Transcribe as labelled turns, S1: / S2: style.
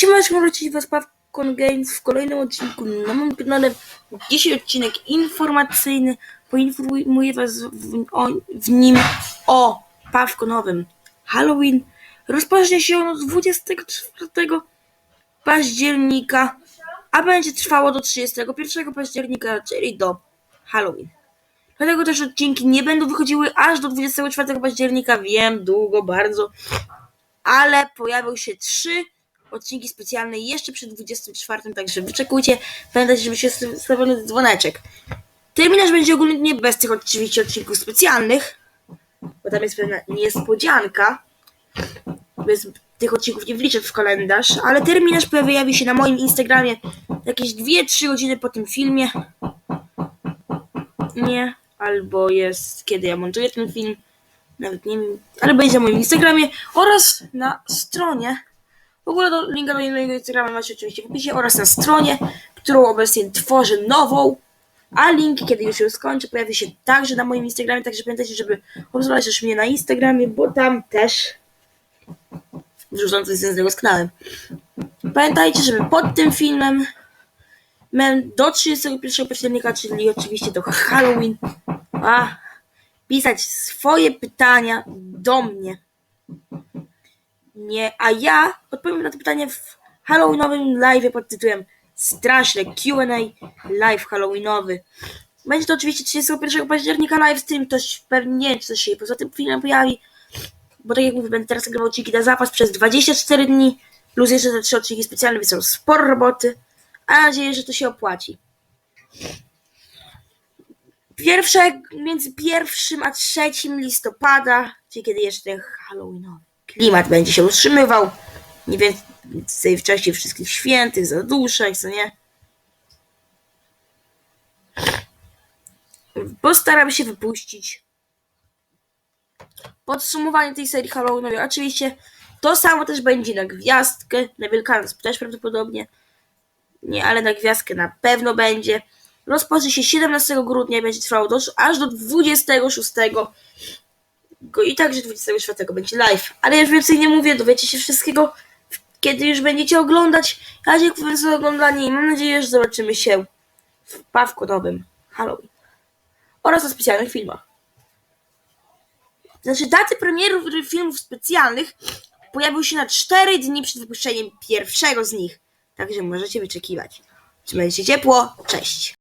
S1: Siemaneczko, wrócić was Pawkon Games w kolejnym odcinku na moim kanale. Dzisiaj odcinek informacyjny. Poinformuję was w, o, w nim o Pawkonowym Halloween. Rozpocznie się ono 24 października, a będzie trwało do 31 października, czyli do Halloween. Dlatego też odcinki nie będą wychodziły aż do 24 października. Wiem, długo, bardzo ale pojawią się trzy odcinki specjalne jeszcze przed 24, także wyczekujcie. Pamiętajcie, żeby się stawiony dzwoneczek. Terminarz będzie ogólnie bez tych oczywiście odcinków specjalnych, bo tam jest pewna niespodzianka. Bez tych odcinków nie wliczę w kalendarz, ale terminarz pojawi się na moim Instagramie jakieś 2-3 godziny po tym filmie. Nie, albo jest kiedy ja montuję ten film nawet nie wiem, ale będzie na moim Instagramie oraz na stronie. W ogóle do linka do mojego Instagrama macie oczywiście w opisie oraz na stronie, którą obecnie tworzę nową. A link, kiedy już ją skończę, pojawi się także na moim Instagramie, także pamiętajcie, żeby obserwować też mnie na Instagramie, bo tam też wrzucam coś związanego z kanałem. Pamiętajcie, żeby pod tym filmem miałem do 31 października, czyli oczywiście do Halloween, a pisać swoje pytania do mnie. Nie, a ja odpowiem na to pytanie w Halloweenowym live pod tytułem Straszne Q&A live Halloweenowy. Będzie to oczywiście 31 października live stream, to pewnie nie czy coś się poza tym filmem pojawi, bo tak jak mówię, będę teraz nagrywał odcinki na zapas przez 24 dni, plus jeszcze te trzy odcinki specjalne, więc są sporo roboty, a mam nadzieję, że to się opłaci. Pierwsze, między pierwszym a trzecim listopada, czyli kiedy jeszcze Halloweenowy klimat będzie się utrzymywał. Nie więcej w czasie wszystkich świętych, zaduszek, co nie? Postaram się wypuścić podsumowanie tej serii Halloweenowej. Oczywiście to samo też będzie na gwiazdkę, na Wielkanoc też prawdopodobnie. Nie, ale na gwiazdkę na pewno będzie. Rozpocznie się 17 grudnia i będzie trwało do, aż do 26 go- i także 24 będzie live. Ale już więcej nie mówię, dowiecie się wszystkiego, kiedy już będziecie oglądać. Ja dziękuję za oglądanie i mam nadzieję, że zobaczymy się w Pawkonowym Halloween oraz na specjalnych filmach. Znaczy, daty premierów filmów specjalnych pojawią się na 4 dni przed wypuszczeniem pierwszego z nich. Także możecie wyczekiwać. Trzymajcie się ciepło. Cześć.